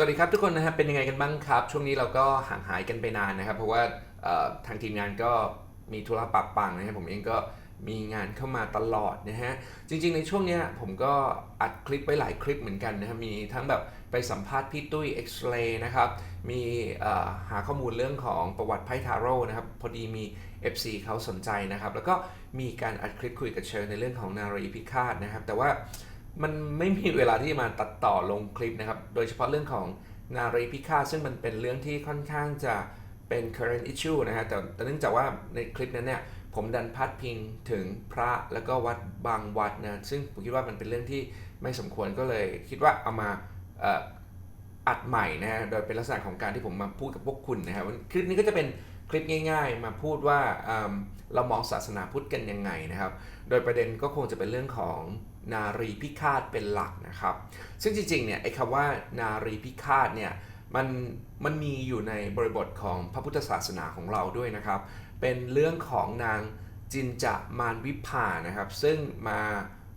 สวัสดีครับทุกคนนะครับเป็นยังไงกันบ้างครับ ช่วงนี้เราก็ห่างหายกันไปนานนะครับ เพราะว่าทางทีมงานก็มีธุระปักปังนะครับผมเองก็มีงานเข้ามาตลอดนะฮะจริงๆ ในช่วงนี้ผมก็อัดคลิปไว้หลายคลิปเหมือนกันนะครับมีทั้งแบบไปสัมภาษณ์พี่ตุ้ยเอ็กซ์เรย์นะครับมีหาข้อมูลเรื่องของประวัติไพ่ทาโร่นะครับพอดีมี FC เขาสนใจนะครับ แล้วก็มีการอัดคลิปคุยกับเชิญในเรื่องของนารีพิฆาตนะครับ แต่ว่า มันไม่มีเวลาที่จะมาตัดต่อลงคลิปนะครับ โดยเฉพาะเรื่องของนารีพิฆาตซึ่งมันเป็นเรื่องที่ค่อนข้างจะเป็น current issue นะฮะแต่แต่เนื่องจากว่าในคลิปนั้นเนี่ยผมดันพัดพิงถึงพระแล้วก็วัดบางวัดนะซึ่งผมคิดว่ามันเป็นเรื่องที่ไม่สมควรก็เลยคิดว่าเอามา อัดใหม่นะฮะ โดยเป็นลักษณะของการที่ผมมาพูดกับพวกคุณนะครับคลิปนี้ก็จะเป็นคลิปง่าย ๆ มาพูดว่าเเรามองศาสนาพุทธกันยังไงนะครับ โดยประเด็นก็คงจะเป็นเรื่องของนารีพิฆาตเป็นหลักนะครับ ซึ่งจริงๆ เนี่ยไอ้คำว่านารีพิฆาตเนี่ยมันมันมีอยู่ในบริบทของพระพุทธศาสนาของเราด้วยนะครับ เป็นเรื่องของนางจินจะมารวิภานะครับ ซึ่งมา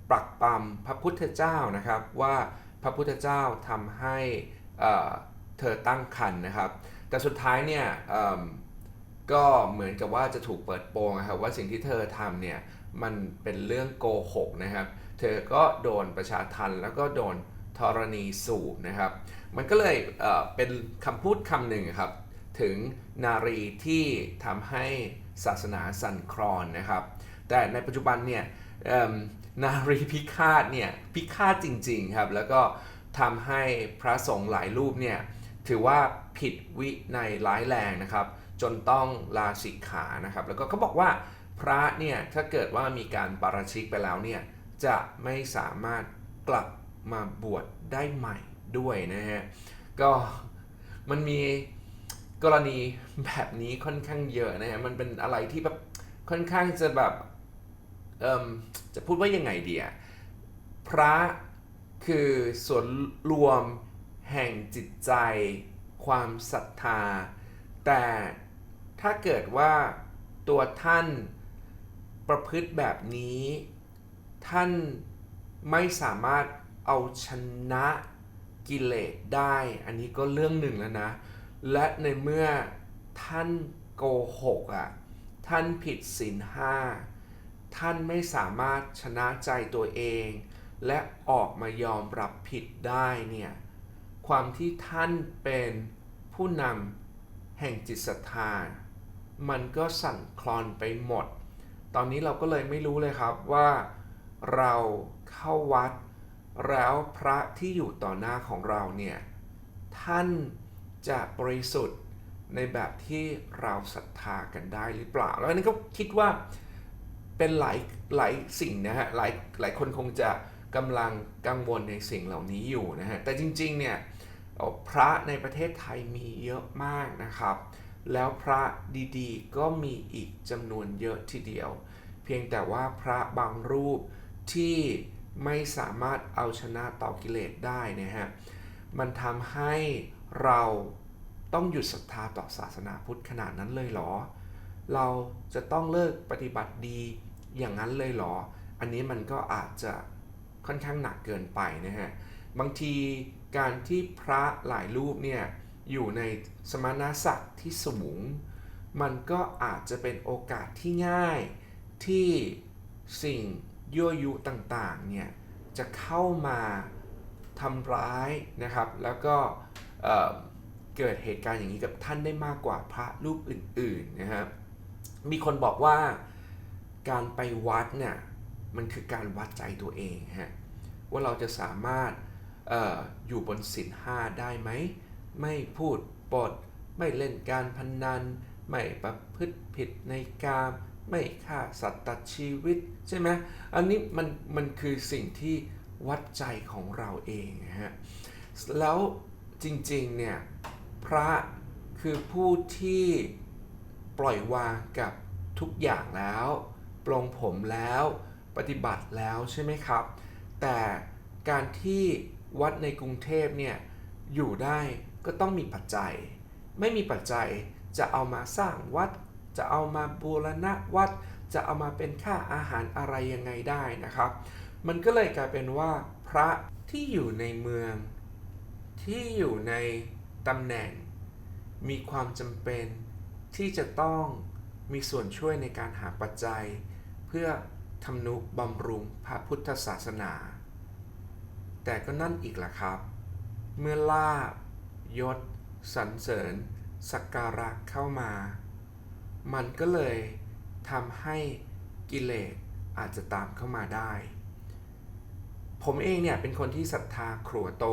ปรักปรำพระพุทธเจ้านะครับว่าพระพุทธเจ้าทำให้ เธอตั้งครรภ์นะครับ แต่สุดท้ายเนี่ยก็เหมือนกับว่าจะถูกเปิดโปงครับว่าสิ่งที่เธอทำเนี่ยมันเป็นเรื่องโกหกนะครับ เธอก็โดนประชาทันแล้วก็โดนธรณีสูบนะครับ มันก็เลยเเป็นคำพูดคำหนึ่งครับ ถึงนารีที่ทำให้ศาสนาสั่นคลอนนะครับ แต่ในปัจจุบันเนี่ยนารีพิฆาตเนี่ยพิฆาตจริงๆครับ แล้วก็ ทำให้พระสงฆ์หลายรูปเนี่ยถือว่าผิดวินัยร้ายแรงนะครับ จนต้องลาสิกขานะครับ แล้วก็เขาบอกว่าพระเนี่ยถ้าเกิดว่ามีการปาราชิกไปแล้วเนี่ยจะไม่สามารถกลับมาบวชได้ใหม่ด้วยนะฮะก็มันมีกรณีแบบนี้ค่อนข้างเยอะนะฮะมันเป็นอะไรที่แบบค่อนข้างจะแบบจะพูดว่ายังไงดีอะพระ คือส่วนรวมแห่งจิตใจ ความศรัทธา แต่ถ้าเกิดว่าตัวท่านประพฤติแบบนี้ ท่านไม่สามารถเอาชนะกิเลสได้ อันนี้ก็เรื่องหนึ่งแล้วนะ และในเมื่อท่านโกหกอะ ท่านผิดศีลห้า ท่านไม่สามารถชนะใจตัวเอง และออกมายอมรับผิดได้เนี่ยความที่ท่านเป็นผู้นำแห่งจิตศรัทธา มันก็สั่นคลอนไปหมด ตอนนี้เราก็เลยไม่รู้เลยครับว่าเราเข้าวัด แล้วพระที่อยู่ต่อหน้าของเราเนี่ยท่านจะบริสุทธิ์ในแบบที่เราศรัทธากันได้หรือเปล่า แล้วอันนี้ก็คิดว่าเป็นหลายหลายสิ่งนะฮะหลายหลายคนคงจะ กำลังกังวลในสิ่งเหล่านี้อยู่นะฮะ แต่จริงๆเนี่ยพระในประเทศไทยมีเยอะมากนะครับ แล้วพระดีๆ ก็มีอีกจำนวนเยอะทีเดียว เพียงแต่ว่าพระบางรูปที่ไม่สามารถเอาชนะต่อกิเลสได้นะฮะ มันทำให้เราต้องหยุดศรัทธาต่อศาสนาพุทธขนาดนั้นเลยเหรอ เราจะต้องเลิกปฏิบัติดีอย่างนั้นเลยเหรอ อันนี้มันก็อาจจะ ค่อนข้างหนักเกินไปนะฮะ บางทีการที่พระหลายรูปเนี่ยอยู่ในสมณศักดิ์ที่สูง มันก็อาจจะเป็นโอกาสที่ง่ายที่สิ่งยั่วยุต่างๆเนี่ยจะเข้ามาทำร้ายนะครับ แล้วก็เอ่อเกิดเหตุการณ์อย่างนี้กับท่านได้มากกว่าพระรูปอื่นๆนะครับมีคนบอกว่าการไปวัดเนี่ย มันคือการวัดใจตัวเองฮะว่าเราจะสามารถอออยู่บนศีลห้าได้ไหม ไม่พูดปด ไม่เล่นการพนนัน ไม่ประพฤติผิดในกาม ไม่ฆ่าสัตว์ตัดชีวิตใช่ไหมอันนี้มันมันคือสิ่งที่วัดใจของเราเองฮะแล้วจริงๆเนี่ยพระคือผู้ที่ปล่อยวางกับทุกอย่างแล้ว ปลงผมแล้ว ฏิบัติแล้วใช่ไหมครับ แต่การที่วัดในกรุงเทพเนี่ยอยู่ได้ก็ต้องมีปัจจัย ไม่มีปัจจัยจะเอามาสร้างวัด จะเอามาบูรณะวัด จะเอามาเป็นค่าอาหารอะไรยังไงได้นะครับ มันก็เลยกลายเป็นว่าพระที่อยู่ในเมือง ที่อยู่ในตำแหน่ง มีความจำเป็นที่จะต้องมีส่วนช่วยในการหาปัจจัย เพื่อ ทำนุบำรุงพระพุทธศาสนา แต่ก็นั่นอีกล่ะครับ เมื่อลาบยศสรรเสริญสักการะเข้ามา มันก็เลยทำให้กิเลสอาจจะตามเข้ามาได้ ผมเองเนี่ยเป็นคนที่ศรัทธาครัวโต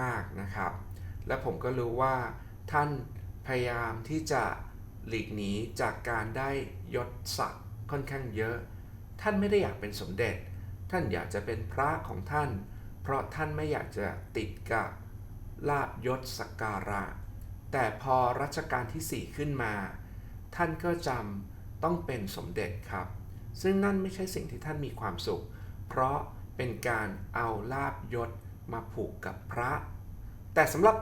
มาก ๆนะครับ และผมก็รู้ว่าท่านพยายามที่จะหลีกหนีจากการได้ยศศักดิ์ค่อนข้างเยอะ ท่านไม่ได้อยากเป็นสมเด็จ ท่านอยากจะเป็นพระของท่าน เพราะท่านไม่อยากจะติดกับลาบยศสักการะ แต่พอรัชกาลที่ 4 ขึ้นมา ท่านก็จำต้องเป็นสมเด็จครับ ซึ่งนั่นไม่ใช่สิ่งที่ท่านมีความสุข เพราะเป็นการเอาลาบยศมาผูกกับพระ แต่สำหรับ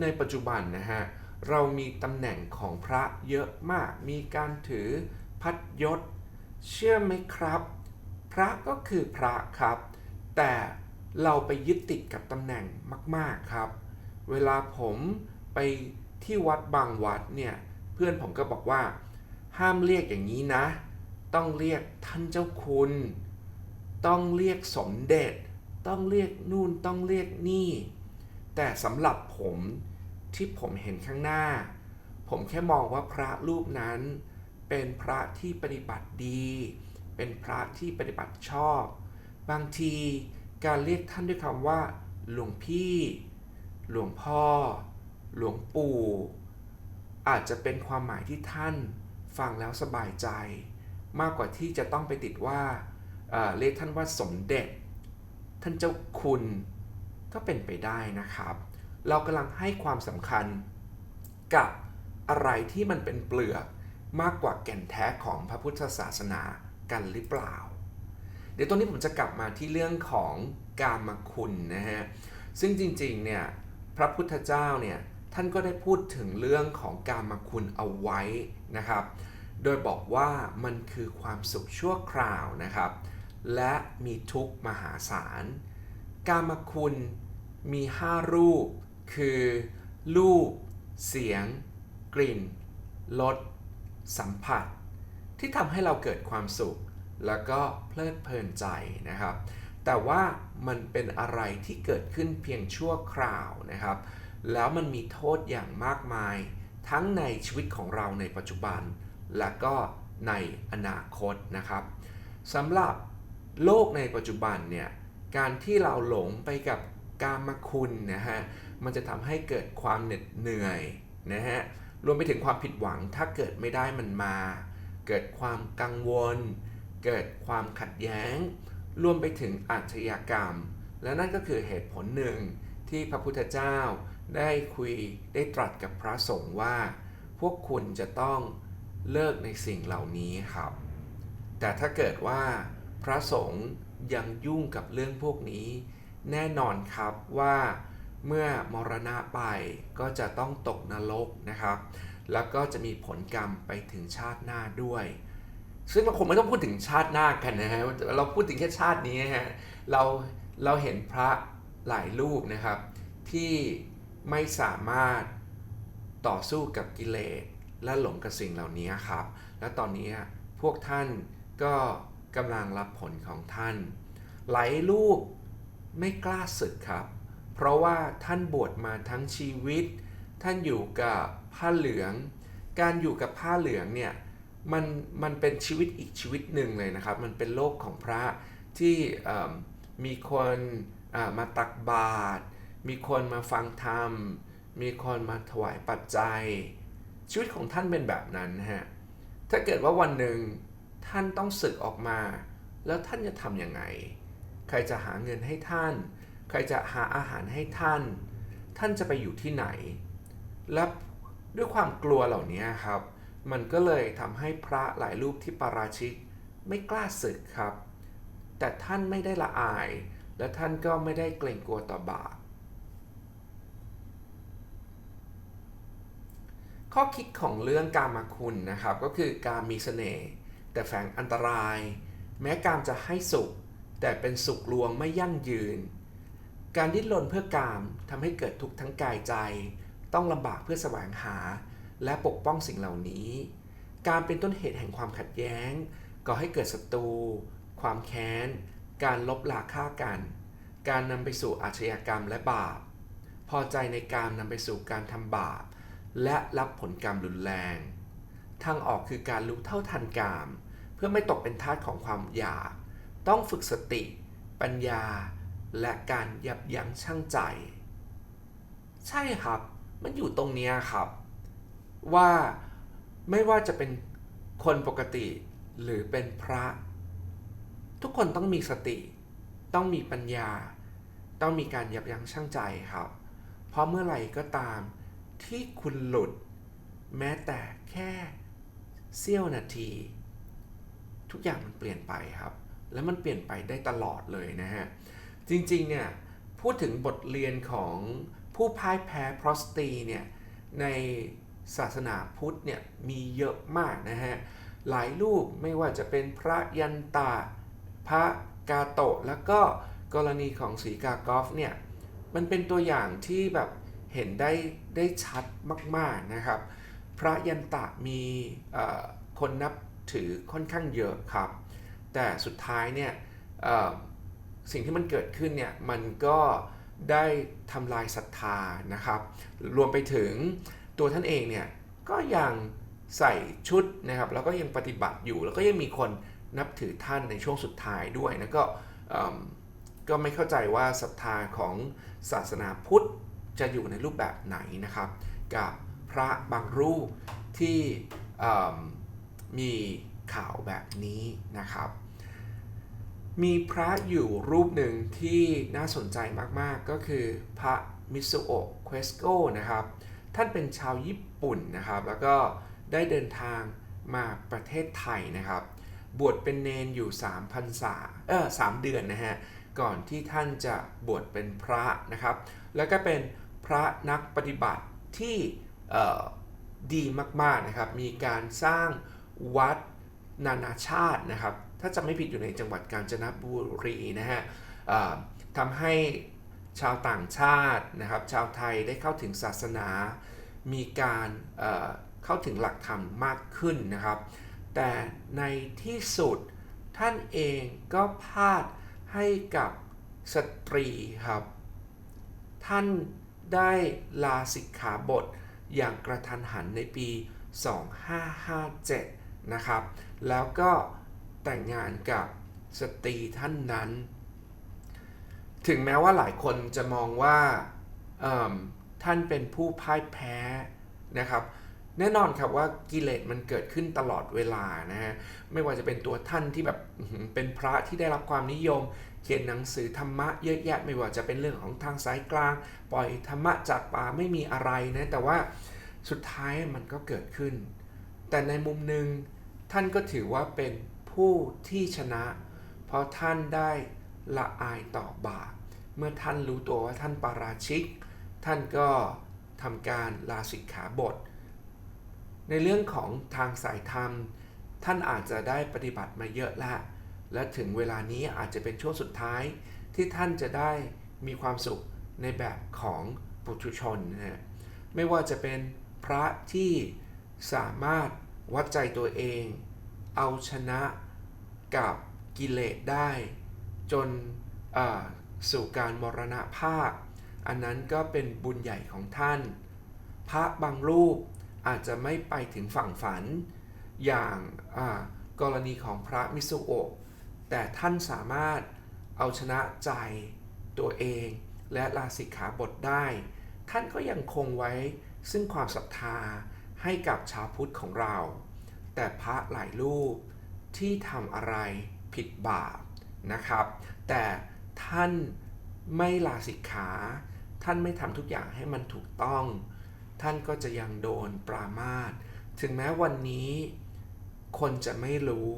ในปัจจุบันนะฮะ เรามีตำแหน่งของพระเยอะมาก มีการถือพัดยศ เชื่อไหมครับ พระก็คือพระครับ แต่เราไปยึดติดกับตำแหน่งมาก ๆครับ เวลาผมไปที่วัดบางวัดเนี่ย เพื่อนผมก็บอกว่า ห้ามเรียกอย่างนี้นะ ต้องเรียกท่านเจ้าคุณ ต้องเรียกสมเด็จ ต้องเรียกนู่นต้องเรียกนี่ แต่สำหรับผมที่ผมเห็นข้างหน้า ผมแค่มองว่าพระรูปนั้น เป็นพระที่ปฏิบัติดี เป็นพระที่ปฏิบัติชอบ บางทีการเรียกท่านด้วยคำว่า หลวงพี่ หลวงพ่อ หลวงปู่ อาจจะเป็นความหมายที่ท่านฟังแล้วสบายใจ มากกว่าที่จะต้องไปติดว่าเเรียกท่านว่าสมเด็จ ท่านเจ้าคุณก็เป็นไปได้นะครับ เรากำลังให้ความสำคัญกับอะไรที่มันเป็นเปลือก มากกว่าแก่นแท้ของพระพุทธศาสนากันหรือเปล่า เดี๋ยวตรงนี้ผมจะกลับมาที่เรื่องของกามคุณนะฮะ ซึ่งจริงๆเนี่ยพระพุทธเจ้าเนี่ยท่านก็ได้พูดถึงเรื่องของกามคุณเอาไว้นะครับ โดยบอกว่ามันคือความสุขชั่วคราวนะครับ และมีทุกข์มหาศาล กามคุณมี 5 รูป คือ รูป เสียง กลิ่น รส สัมผัส ที่ทำให้เราเกิดความสุข แล้วก็เพลิดเพลินใจนะครับ แต่ว่ามันเป็นอะไรที่เกิดขึ้นเพียงชั่วคราวนะครับ แล้วมันมีโทษอย่างมากมาย ทั้งในชีวิตของเราในปัจจุบัน และก็ในอนาคตนะครับสำหรับโลกในปัจจุบันเนี่ยการที่เราหลงไปกับกามคุณนะฮะมันจะทำให้เกิดความเหน็ดเหนื่อยนะฮะ รวมไปถึงความผิดหวังถ้าเกิดไม่ได้มันมา เกิดความกังวล เกิดความขัดแย้ง รวมไปถึงอาชญากรรม และนั่นก็คือเหตุผลหนึ่งที่พระพุทธเจ้าได้คุยได้ตรัสกับพระสงฆ์ว่า พวกคุณจะต้องเลิกในสิ่งเหล่านี้ครับ แต่ถ้าเกิดว่าพระสงฆ์ยังยุ่งกับเรื่องพวกนี้ แน่นอนครับว่า เมื่อมรณะไปก็จะต้องตกนรกนะครับ แล้วก็จะมีผลกรรมไปถึงชาติหน้าด้วย ซึ่งเราคงไม่ต้องพูดถึงชาติหน้ากันนะฮะ เราพูดถึงแค่ชาตินี้ฮะ เราเราเห็นพระหลายรูปนะครับ ที่ไม่สามารถต่อสู้กับกิเลสและหลงกับสิ่งเหล่านี้ครับ และตอนนี้พวกท่านก็กำลังรับผลของท่าน หลายรูปไม่กล้าศึกครับ เพราะว่าท่านบวชมาทั้งชีวิต ท่านอยู่กับผ้าเหลือง การอยู่กับผ้าเหลืองเนี่ยมันมันเป็นชีวิตอีกชีวิตหนึ่งเลยนะครับ มันเป็นโลกของพระที่มีคนมาตักบาตรมีคนมาฟังธรรม มีคนมาถวายปัจจัย ชีวิตของท่านเป็นแบบนั้นฮะถ้าเกิดว่าวันหนึ่งท่านต้องศึกออกมา แล้วท่านจะทำยังไง ใครจะหาเงินให้ท่าน ใครจะหาอาหารให้ท่าน ท่านจะไปอยู่ที่ไหน และด้วยความกลัวเหล่านี้ครับ มันก็เลยทำให้พระหลายรูปที่ปาราชิกไม่กล้าศึกครับ แต่ท่านไม่ได้ละอาย และท่านก็ไม่ได้เกรงกลัวต่อบาปข้อคิดของเรื่องการมาคุณนะครับ ก็คือการมีเสน่ห์แต่แฝงอันตราย แม้การจะให้สุข แต่เป็นสุขลวงไม่ยั่งยืน การดิ้นรนเพื่อกามทำให้เกิดทุกข์ทั้งกายใจ ต้องลำบากเพื่อแสวงหา และปกป้องสิ่งเหล่านี้ การเป็นต้นเหตุแห่งความขัดแย้งก่อให้เกิดศัตรู ความแค้น การลบลาฆ่ากัน การนำไปสู่อาชญากรรมและบาป พอใจในการนำไปสู่การทำบาป และรับผลกรรมรุนแรง ทางออกคือการรู้เท่าทันกาม เพื่อไม่ตกเป็นทาสของความอยาก ต้องฝึกสติ ปัญญา และการยับยั้งชั่งใจ ใช่ครับ มันอยู่ตรงนี้ครับ ว่าไม่ว่าจะเป็นคนปกติหรือเป็นพระ ทุกคนต้องมีสติ ต้องมีปัญญา ต้องมีการยับยั้งชั่งใจครับ เพราะเมื่อไหร่ก็ตามที่คุณหลุด แม้แต่แค่เสี้ยวนาที ทุกอย่างมันเปลี่ยนไปครับ และมันเปลี่ยนไปได้ตลอดเลยนะฮะ จริงๆเนี่ยพูดถึงบทเรียนของผู้พ่ายแพ้พรอสตีเนี่ยในศาสนาพุทธเนี่ยมีเยอะมากนะฮะหลายรูปไม่ว่าจะเป็นพระยันตา พระกาโตะ แล้วก็กรณีของสีกากอฟเนี่ยมันเป็นตัวอย่างที่แบบเห็นได้ได้ชัดมากๆนะครับ พระยันตะมีคนนับถือค่อนข้างเยอะครับ แต่สุดท้ายเนี่ย สิ่งที่มันเกิดขึ้นเนี่ยมันก็ได้ทำลายศรัทธานะครับ รวมไปถึงตัวท่านเองเนี่ยก็ยังใส่ชุดนะครับแล้วก็ยังปฏิบัติอยู่ แล้วก็ยังมีคนนับถือท่านในช่วงสุดท้ายด้วยนะก็ก็ไม่เข้าใจว่าศรัทธาของศาสนาพุทธจะอยู่ในรูปแบบไหนนะครับ กับพระบางรูปที่มีข่าวแบบนี้นะครับ มีพระอยู่รูปหนึ่งที่น่าสนใจมากๆ ก็คือพระมิสุโอะเควสโกนะครับ ท่านเป็นชาวญี่ปุ่นนะครับ แล้วก็ได้เดินทางมาประเทศไทยนะครับ บวชเป็นเนนอยู่3พรรษาเออสามเดือนนะฮะ ก่อนที่ท่านจะบวชเป็นพระนะครับ แล้วก็เป็นพระนักปฏิบัติที่ดีมากๆนะครับ มีการสร้างวัดนานาชาตินะครับ ถ้าจะไม่ผิดอยู่ในจังหวัดกาญจนบุรีนะฮะทำให้ชาวต่างชาตินะครับชาวไทยได้เข้าถึงศาสนา มีการเอ่อเข้าถึงหลักธรรมมากขึ้นนะครับ แต่ในที่สุดท่านเองก็พาดให้กับสตรีครับ ท่านได้ลาสิกขาบทอย่างกระทันหันในปี 2557 นะครับ แล้วก็ แต่งงานกับสตรีท่านนั้น ถึงแม้ว่าหลายคนจะมองว่าท่านเป็นผู้พ่ายแพ้นะครับ แน่นอนครับว่ากิเลสมันเกิดขึ้นตลอดเวลานะฮะไม่ว่าจะเป็นตัวท่านที่แบบเป็นพระที่ได้รับความนิยม เขียนหนังสือธรรมะเยอะแยะ ไม่ว่าจะเป็นเรื่องของทางสายกลาง ปล่อยธรรมะจากป่าไม่มีอะไรนะแต่ว่าสุดท้ายมันก็เกิดขึ้น แต่ในมุมหนึ่งท่านก็ถือว่าเป็น ผู้ที่ชนะ เพราะท่านได้ละอายต่อบาป เมื่อท่านรู้ตัวว่าท่านปาราชิก ท่านก็ทำการลาสิกขาบท ในเรื่องของทางสายธรรม ท่านอาจจะได้ปฏิบัติมาเยอะแล้วและถึงเวลานี้อาจจะเป็นช่วงสุดท้ายที่ท่านจะได้มีความสุขในแบบของปุถุชนนะฮะไม่ว่าจะเป็นพระที่สามารถวัดใจตัวเอง เอาชนะกับกิเลสได้ จนสู่การมรณภาพ อันนั้นก็เป็นบุญใหญ่ของท่าน พระบางรูปอาจจะไม่ไปถึงฝั่งฝัน อย่างกรณีของพระมิสุโอะแต่ท่านสามารถเอาชนะใจตัวเอง และลาสิกขาบทได้ ท่านก็ยังคงไว้ซึ่งความศรัทธาให้กับชาวพุทธของเรา แต่พระหลายรูปที่ทำอะไรผิดบาปนะครับ แต่ท่านไม่ลาสิกขา ท่านไม่ทำทุกอย่างให้มันถูกต้อง ท่านก็จะยังโดนปรามาสถึงแม้วันนี้ คนจะไม่รู้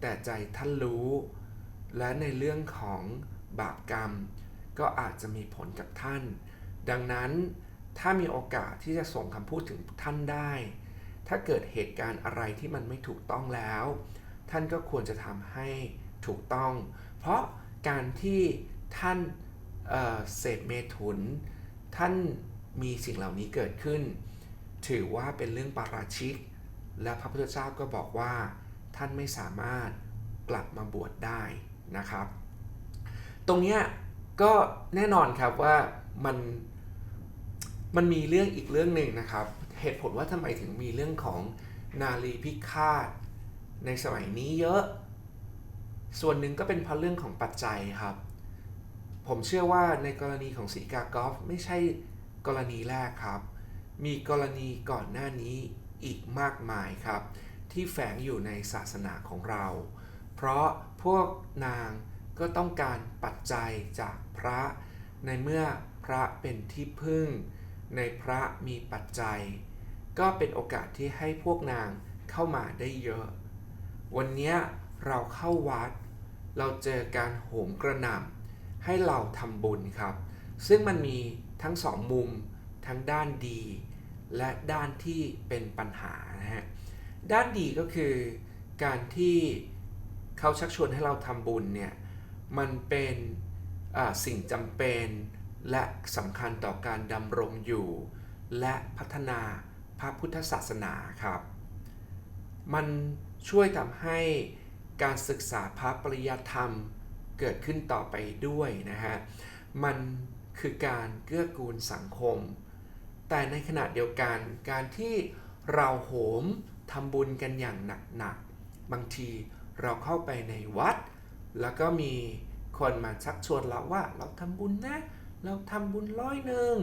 แต่ใจท่านรู้ และในเรื่องของบาปกรรม ก็อาจจะมีผลกับท่าน ดังนั้นถ้ามีโอกาสที่จะส่งคำพูดถึงท่านได้ ถ้าเกิดเหตุการณ์อะไรที่มันไม่ถูกต้องแล้ว ท่านก็ควรจะทำให้ถูกต้อง เพราะการที่ท่านเเสพเมถุน ท่านมีสิ่งเหล่านี้เกิดขึ้น ถือว่าเป็นเรื่องปาราชิก และพระพุทธเจ้าก็บอกว่า ท่านไม่สามารถกลับมาบวชได้นะครับ ตรงนี้ก็แน่นอนครับว่ามันมันมีเรื่องอีกเรื่องหนึ่งนะครับ เหตุผลว่าทำไมถึงมีเรื่องของนารีพิฆาต ในสมัยนี้เยอะ ส่วนหนึ่งก็เป็นเพราะเรื่องของปัจจัยครับ ผมเชื่อว่าในกรณีของสีกากอฟไม่ใช่กรณีแรกครับ มีกรณีก่อนหน้านี้อีกมากมายครับ ที่แฝงอยู่ในศาสนาของเรา เพราะพวกนางก็ต้องการปัจจัยจากพระ ในเมื่อพระเป็นที่พึ่ง ในพระมีปัจจัย ก็เป็นโอกาสที่ให้พวกนางเข้ามาได้เยอะ วันนี้เราเข้าวัด เราเจอการโหมกระหน่ำให้เราทำบุญครับ ซึ่งมันมีทั้งสองมุม ทั้งด้านดี และด้านที่เป็นปัญหานะฮะ ด้านดีก็คือการที่เขาชักชวนให้เราทำบุญเนี่ย มันเป็นสิ่งจำเป็นและสำคัญต่อการดำรงอยู่ และพัฒนา ระพุทธศาสนาครับ มันช่วยทำให้การศึกษาพระปริยธรรมเกิดขึ้นต่อไปด้วยนะฮะ มันคือการเกื้อกูลสังคม แต่ในขณะเดียวกันการที่เราโหมทำบุญกันอย่างหนักๆ บางทีเราเข้าไปในวัด แล้วก็มีคนมาชักชวนเราว่าเราทำบุญนะ เราทำบุญร้อยหนึ่ง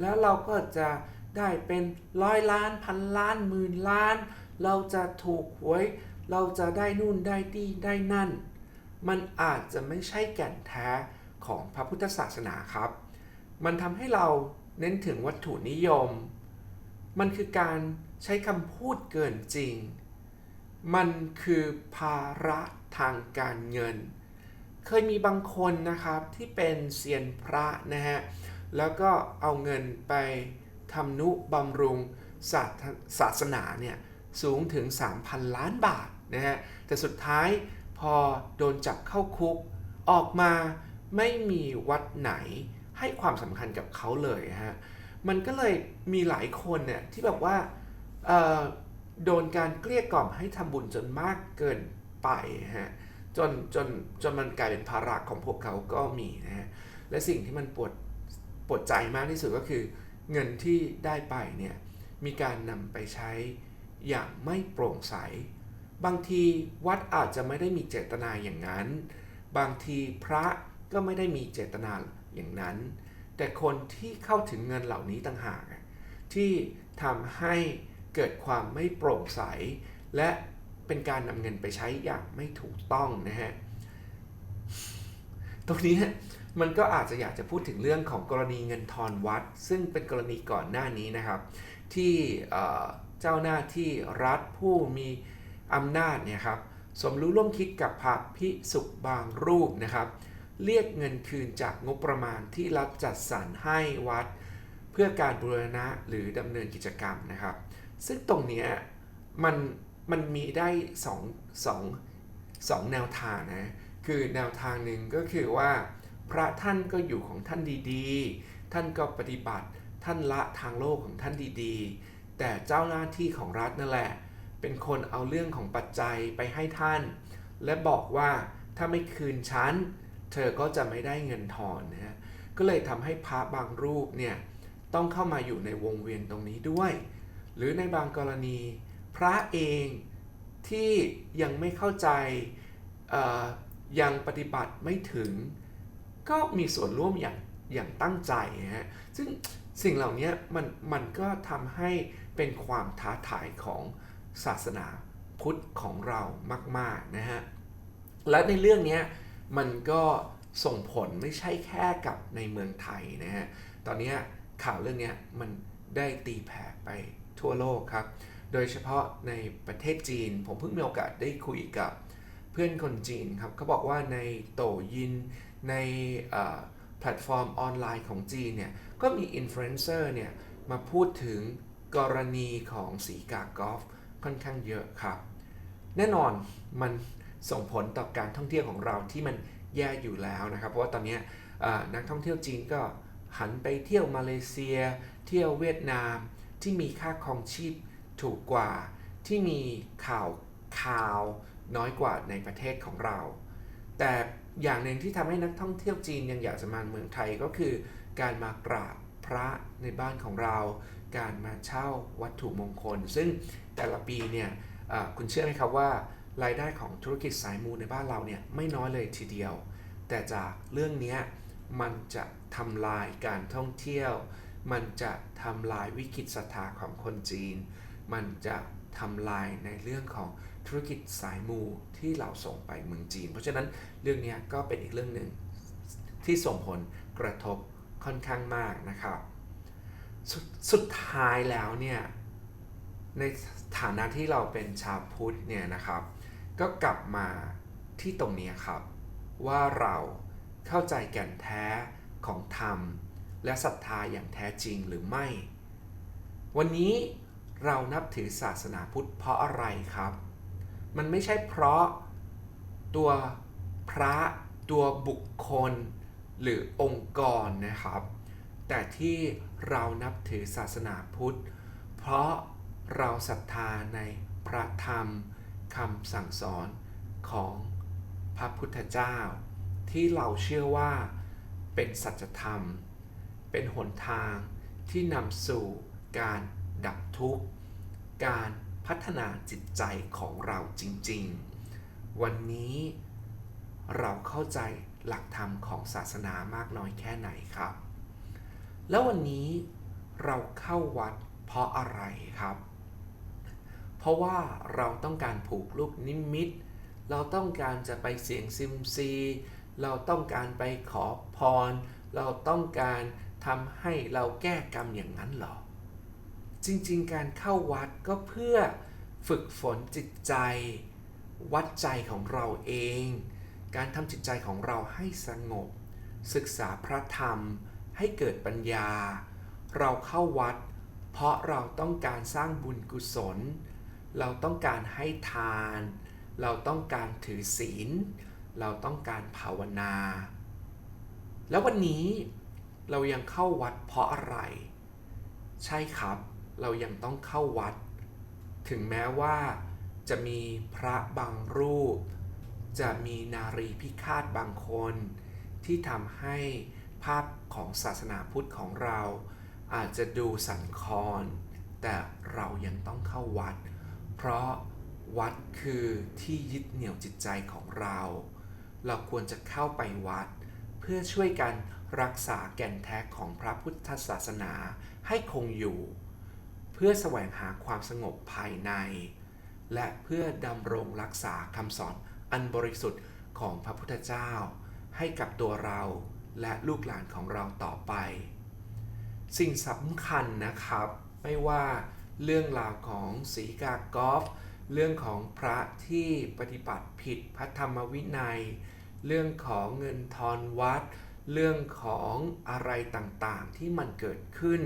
แล้วเราก็จะ ได้เป็นร้อยล้านพันล้านหมื่นล้าน เราจะถูกหวย เราจะได้นู่นได้ดีได้นั่น มันอาจจะไม่ใช่แก่นแท้ของพระพุทธศาสนาครับ มันทำให้เราเน้นถึงวัตถุนิยม มันคือการใช้คำพูดเกินจริง มันคือภาระทางการเงิน เคยมีบางคนนะครับที่เป็นเซียนพระนะฮะ แล้วก็เอาเงินไป ทำนุบำรุงศาสศาสนาเนี่ยสูงถึง 3,000 ล้านบาทนะฮะ แต่สุดท้ายพอโดนจับเข้าคุก ออกมาไม่มีวัดไหนให้ความสำคัญกับเขาเลยฮะ มันก็เลยมีหลายคนเนี่ยที่แบบว่าโดนการเกลี้ยกล่อมให้ทำบุญจนมากเกินไปฮะ จนจนจนมันกลายเป็นภาระของพวกเขาก็มีนะฮะ และสิ่งที่มันปวดปวดใจมากที่สุดก็คือ เงินที่ได้ไปเนี่ยมีการนำไปใช้อย่างไม่โปร่งใส บางทีวัดอาจจะไม่ได้มีเจตนาอย่างนั้น บางทีพระก็ไม่ได้มีเจตนาอย่างนั้น แต่คนที่เข้าถึงเงินเหล่านี้ต่างหากที่ทำให้เกิดความไม่โปร่งใส และเป็นการนำเงินไปใช้อย่างไม่ถูกต้องนะฮะ ตรงนี้ มันก็อาจจะอยากจะพูดถึงเรื่องของกรณีเงินทอนวัด ซึ่งเป็นกรณีก่อนหน้านี้นะครับ ที่เจ้าหน้าที่รัฐผู้มีอำนาจเนี่ยครับสมรู้ร่วมคิดกับพระพิสุบางรูปนะครับ เรียกเงินคืนจากงบประมาณที่รัฐจัดสรรให้วัด เพื่อการบูรณะหรือดำเนินกิจกรรมนะครับ ซึ่งตรงนี้มันมันมีได้สองสองสองแนวทางนะ คือแนวทางหนึ่งก็คือว่า พระท่านก็อยู่ของท่านดีๆ ท่านก็ปฏิบัติ ท่านละทางโลกของท่านดีๆ แต่เจ้าหน้าที่ของรัฐนั่นแหละ เป็นคนเอาเรื่องของปัจจัยไปให้ท่าน และบอกว่าถ้าไม่คืนฉัน เธอก็จะไม่ได้เงินทอนนะฮะ ก็เลยทำให้พระบางรูปเนี่ยต้องเข้ามาอยู่ในวงเวียนตรงนี้ด้วย หรือในบางกรณี พระเองที่ยังไม่เข้าใจยังปฏิบัติไม่ถึง ก็มีส่วนร่วมอย่างอย่างตั้งใจนะฮะซึ่งสิ่งเหล่านี้มันมันก็ทำให้เป็นความท้าทายของศาสนาพุทธของเรามากๆนะฮะและในเรื่องนี้มันก็ส่งผลไม่ใช่แค่กับในเมืองไทยนะฮะตอนนี้ข่าวเรื่องนี้มันได้ตีแผ่ไปทั่วโลกครับ โดยเฉพาะในประเทศจีน ผมเพิ่งมีโอกาสได้คุยกับเพื่อนคนจีนครับเขาบอกว่าในโตยิน ในแพลตฟอร์มออนไลน์ของจีนเนี่ยก็มีอินฟลูเอนเซอร์เนี่ยมาพูดถึงกรณีของสีกากอล์ฟค่อนข้างเยอะครับ แน่นอนมันส่งผลต่อการท่องเที่ยวของเราที่มันแย่อยู่แล้วนะครับ เพราะว่าตอนนี้นักท่องเที่ยวจีนก็หันไปเที่ยวมาเลเซีย เที่ยวเวียดนามที่มีค่าครองชีพถูกกว่าที่มีข่าวข่าวน้อยกว่าในประเทศของเรา แต่ อย่างหนึ่งที่ทำให้นักท่องเที่ยวจีนยังอยากจะมาเมืองไทยก็คือ การมากราบพระในบ้านของเรา การมาเช่าวัตถุมงคล ซึ่งแต่ละปีเนี่ยคุณเชื่อไหมครับว่ารายได้ของธุรกิจสายมูในบ้านเราเนี่ยไม่น้อยเลยทีเดียว แต่จากเรื่องนี้มันจะทำลายการท่องเที่ยว มันจะทำลายวิกฤตศรัทธาของคนจีน มันจะทำลายในเรื่องของ ธุรกิจสายมูที่เราส่งไปเมืองจีน เพราะฉะนั้นเรื่องนี้ก็เป็นอีกเรื่องหนึ่งที่ส่งผลกระทบค่อนข้างมากนะครับสสุดท้ายแล้วเนี่ยในฐานะที่เราเป็นชาวพุทธเนี่ยนะครับ ก็กลับมาที่ตรงนี้ครับ ว่าเราเข้าใจแก่นแท้ของธรรม และศรัทธาอย่างแท้จริงหรือไม่ วันนี้เรานับถือศาสนาพุทธเพราะอะไรครับ มันไม่ใช่เพราะตัวพระตัวบุคคลหรือองค์กรนะครับ แต่ที่เรานับถือศาสนาพุทธ เพราะเราศรัทธาในพระธรรมคำสั่งสอนของพระพุทธเจ้า ที่เราเชื่อว่าเป็นสัจธรรม เป็นหนทางที่นำสู่การดับทุกข์ การ พัฒนาจิตใจของเราจริงๆ วันนี้เราเข้าใจหลักธรรมของศาสนามากน้อยแค่ไหนครับ แล้ววันนี้เราเข้าวัดเพราะอะไรครับ เพราะว่าเราต้องการผูกลูกนิมิต เราต้องการจะไปเสียงซิมซี เราต้องการไปขอพร เราต้องการทำให้เราแก้กรรมอย่างนั้นหรอ จริง ๆ การเข้าวัดก็เพื่อฝึกฝนจิตใจ วัดใจของเราเอง การทำจิตใจของเราให้สงบ ศึกษาพระธรรมให้เกิดปัญญา เราเข้าวัด เพราะเราต้องการสร้างบุญกุศล เราต้องการให้ทาน เราต้องการถือศีล เราต้องการภาวนา แล้ววันนี้เรายังเข้าวัดเพราะอะไร ใช่ครับ เรายังต้องเข้าวัด ถึงแม้ว่าจะมีพระบางรูป จะมีนารีพิฆาตบางคน ที่ทำให้ภาพของศาสนาพุทธของเรา อาจจะดูสั่นคลอนแต่เรายังต้องเข้าวัด เพราะวัดคือที่ยึดเหนี่ยวจิตใจของเรา เราควรจะเข้าไปวัด เพื่อช่วยกันรักษาแก่นแท้ของพระพุทธศาสนาให้คงอยู่ พื่อแสวงหาความสงบภายใน และเพื่อดำรงรักษาคำสอนอันบริสุทธิ์ของพระพุทธเจ้า ให้กับตัวเราและลูกหลานของเราต่อไป สิ่งสำคัญนะครับ ไม่ว่าเรื่องราวของสีกากอฟเรื่องของพระที่ปฏิบัติผิดพระธรรมวินัย เรื่องของเงินทอนวัด เรื่องของอะไรต่างๆที่มันเกิดขึ้น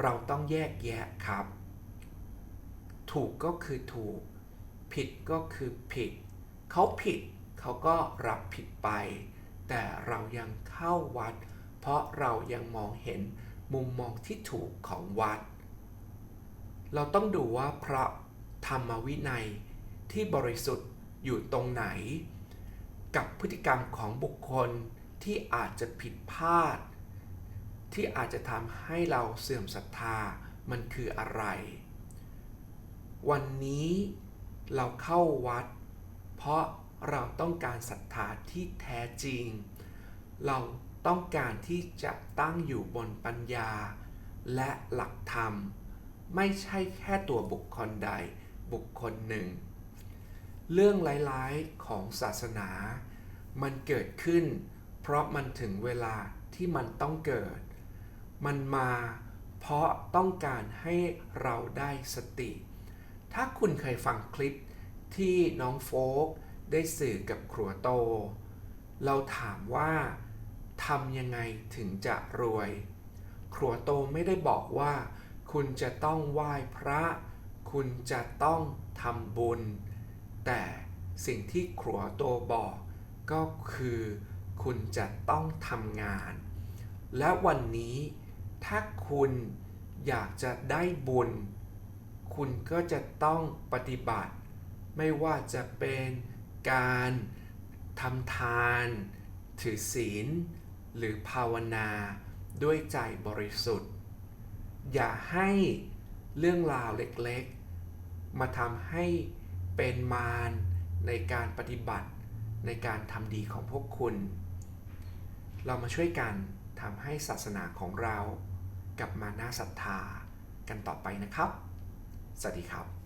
เราต้องแยกแยะครับ ถูกก็คือถูก ผิดก็คือผิด เขาผิดเขาก็รับผิดไป แต่เรายังเข้าวัด เพราะเรายังมองเห็นมุมมองที่ถูกของวัด เราต้องดูว่าพระธรรมวินัยที่บริสุทธิ์อยู่ตรงไหน กับพฤติกรรมของบุคคลที่อาจจะผิดพลาด ที่อาจจะทำให้เราเสื่อมศรัทธามันคืออะไร วันนี้เราเข้าวัด เพราะเราต้องการศรัทธาที่แท้จริง เราต้องการที่จะตั้งอยู่บนปัญญา และหลักธรรม ไม่ใช่แค่ตัวบุคคลใดบุคคลหนึ่ง เรื่องร้ายๆของศาสนา มันเกิดขึ้น เพราะมันถึงเวลาที่มันต้องเกิด มันมา เพราะต้องการให้เราได้สติ ถ้าคุณเคยฟังคลิปที่น้องโฟกได้สื่อกับครัวโต เราถามว่าทำยังไงถึงจะรวย ครัวโตไม่ได้บอกว่า คุณจะต้องไหว้พระ คุณจะต้องทำบุญ แต่สิ่งที่ครัวโตบอกก็คือ คุณจะต้องทำงาน และวันนี้ ถ้าคุณอยากจะได้บุญ คุณก็จะต้องปฏิบัติ ไม่ว่าจะเป็นการทำทาน ถือศีล หรือภาวนาด้วยใจบริสุทธิ์ อย่าให้เรื่องราวเล็กๆ มาทำให้เป็นมารในการปฏิบัติในการทำดีของพวกคุณ เรามาช่วยกันทำให้ศาสนาของเรา กลับมาหน้าศรัทธากันต่อไปนะครับ สวัสดีครับ